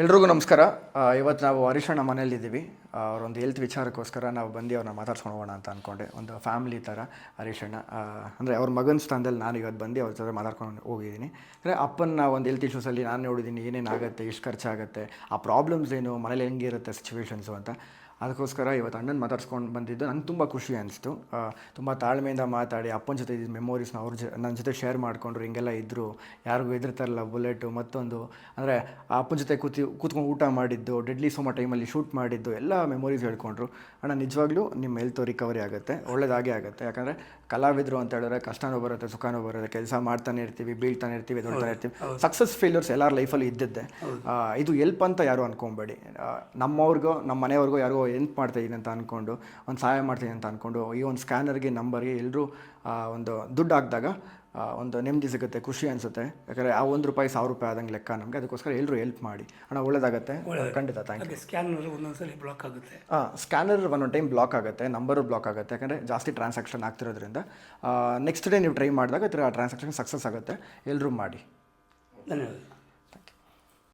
ಎಲ್ರಿಗೂ ನಮಸ್ಕಾರ. ಇವತ್ತು ನಾವು ಹರೀಶಣ್ಣ ಮನೇಲಿದ್ದೀವಿ ಅವರೊಂದು ಹೆಲ್ತ್ ವಿಚಾರಕ್ಕೋಸ್ಕರ ನಾವು ಬಂದು ಅವ್ರನ್ನ ಮಾತಾಡ್ಸ್ಕೊಂಡು ಹೋಗೋಣ ಅಂತ ಅಂದ್ಕೊಂಡೆ ಒಂದು ಫ್ಯಾಮಿಲಿ ಥರ ಹರೀಶಣ್ಣ ಅಂದರೆ ಅವ್ರ ಮಗನ ಸ್ಥಾನದಲ್ಲಿ ನಾನು ಇವತ್ತು ಬಂದು ಅವ್ರ ಜೊತೆ ಮಾತಾಡ್ಕೊಂಡು ಹೋಗಿದ್ದೀನಿ. ಅಂದರೆ ಅಪ್ಪನ ಒಂದು ಹೆಲ್ತ್ ಇಶ್ಯೂಸಲ್ಲಿ ನಾನು ನೋಡಿದ್ದೀನಿ, ಏನೇನಾಗುತ್ತೆ, ಎಷ್ಟು ಖರ್ಚಾಗುತ್ತೆ, ಆ ಪ್ರಾಬ್ಲಮ್ಸ್ ಏನು, ಮನೇಲಿ ಹೆಂಗಿರುತ್ತೆ ಸಿಚುವೇಶನ್ಸು ಅಂತ. ಅದಕ್ಕೋಸ್ಕರ ಇವತ್ತು ಅಣ್ಣನ ಮಾತಾಡ್ಸ್ಕೊಂಡು ಬಂದಿದ್ದು ನಂಗೆ ತುಂಬ ಖುಷಿ ಅನಿಸ್ತು. ತುಂಬ ತಾಳ್ಮೆಯಿಂದ ಮಾತಾಡಿ ಅಪ್ಪನ ಜೊತೆ ಇದ್ದ ಮೆಮೊರೀಸ್ನ ಅವ್ರ ಜ ನನ್ನ ಜೊತೆ ಶೇರ್ ಮಾಡಿಕೊಂಡ್ರು ಹಿಂಗೆಲ್ಲ ಇದ್ದರು ಯಾರಿಗೂ ಹೆದರ್ತಾರಲ್ಲ ಬುಲೆಟು ಮತ್ತೊಂದು. ಅಂದರೆ ಆ ಅಪ್ಪನ ಜೊತೆ ಕೂತಿ ಕೂತ್ಕೊಂಡು ಊಟ ಮಾಡಿದ್ದು ಡೆಡ್ಲಿ ಸೋಮ ಟೈಮಲ್ಲಿ ಶೂಟ್ ಮಾಡಿದ್ದು ಎಲ್ಲ ಮೆಮೊರೀಸ್ ಹೇಳ್ಕೊಂಡ್ರು. ಅಣ್ಣ ನಿಜವಾಗ್ಲೂ ನಿಮ್ಮ ಹೆಲ್ತ್ ರಿಕವರಿ ಆಗುತ್ತೆ ಒಳ್ಳೇದಾಗೆ ಆಗುತ್ತೆ. ಯಾಕಂದರೆ ಕಲಾವಿದರು ಅಂತ ಹೇಳಿದ್ರೆ ಕಷ್ಟನೂ ಬರುತ್ತೆ ಸುಖನೂ ಬರುತ್ತೆ ಕೆಲಸ ಮಾಡ್ತಾನೆ ಇರ್ತೀವಿ ಬೀಳ್ತಾನೆ ಇರ್ತೀವಿ ದೊಡ್ಡತಾನೆ ಇರ್ತೀವಿ. ಸಕ್ಸಸ್ ಫೇಲ್ಯೂರ್ಸ್ ಎಲ್ಲರ ಲೈಫಲ್ಲಿ ಇದ್ದಿದ್ದೆ. ಇದು ಎಲ್ಪ್ ಅಂತ ಯಾರು ಅನ್ಕೊಬೇಡಿ. ನಮ್ಮವ್ರಿಗೋ ನಮ್ಮ ಮನೆಯವ್ರಿಗೋ ಯಾರಿಗೋ ಎಲ್ಪ್ ಮಾಡ್ತಾಯಿದ್ದೀನಿ ಅಂತ ಅಂದ್ಕೊಂಡು ಒಂದು ಸಹಾಯ ಮಾಡ್ತೀನಿ ಅಂತ ಅಂದ್ಕೊಂಡು ಈ ಒಂದು ಸ್ಕ್ಯಾನರ್ಗೆ ನಂಬರ್ಗೆ ಎಲ್ಲರೂ ಒಂದು ದುಡ್ಡು ಹಾಕಿದಾಗ ಒಂದು ನೆಮ್ಮದಿ ಸಿಗುತ್ತೆ ಖುಷಿ ಅನಿಸುತ್ತೆ. ಯಾಕಂದರೆ ಆ ಒಂದು ರೂಪಾಯಿ ಸಾವಿರ ರೂಪಾಯಿ ಆದಂಗೆ ಲೆಕ್ಕ ನಮಗೆ ಅದಕ್ಕೋಸ್ಕರ ಎಲ್ಲರೂ ಹೆಲ್ಪ್ ಮಾಡಿ. ಹಣ ಒಳ್ಳೆದಾಗುತ್ತೆ? ಖಂಡಿತ ಥ್ಯಾಂಕ್ ಯು ಸ್ಕ್ಯಾನರ್ ಒಂದೊಂದ್ಸಲಿ ಬ್ಲಾಕ್ ಆಗುತ್ತೆ. ಸ್ಕ್ಯಾನರ್ ಒಂದೊಂದು ಟೈಮ್ ಬ್ಲಾಕ್ ಆಗುತ್ತೆ ನಂಬರು ಬ್ಲಾಕ್ ಆಗುತ್ತೆ. ಯಾಕಂದರೆ ಜಾಸ್ತಿ ಟ್ರಾನ್ಸಾಕ್ಷನ್ ಆಗ್ತಿರೋದ್ರಿಂದ ನೆಕ್ಸ್ಟ್ ಡೇ ನೀವು ಟ್ರೈ ಮಾಡಿದಾಗ ಆ ಥರ ಟ್ರಾನ್ಸಾಕ್ಷನ್ ಸಕ್ಸಸ್ ಆಗುತ್ತೆ. ಎಲ್ಲರೂ ಮಾಡಿ. ಧನ್ಯವಾದ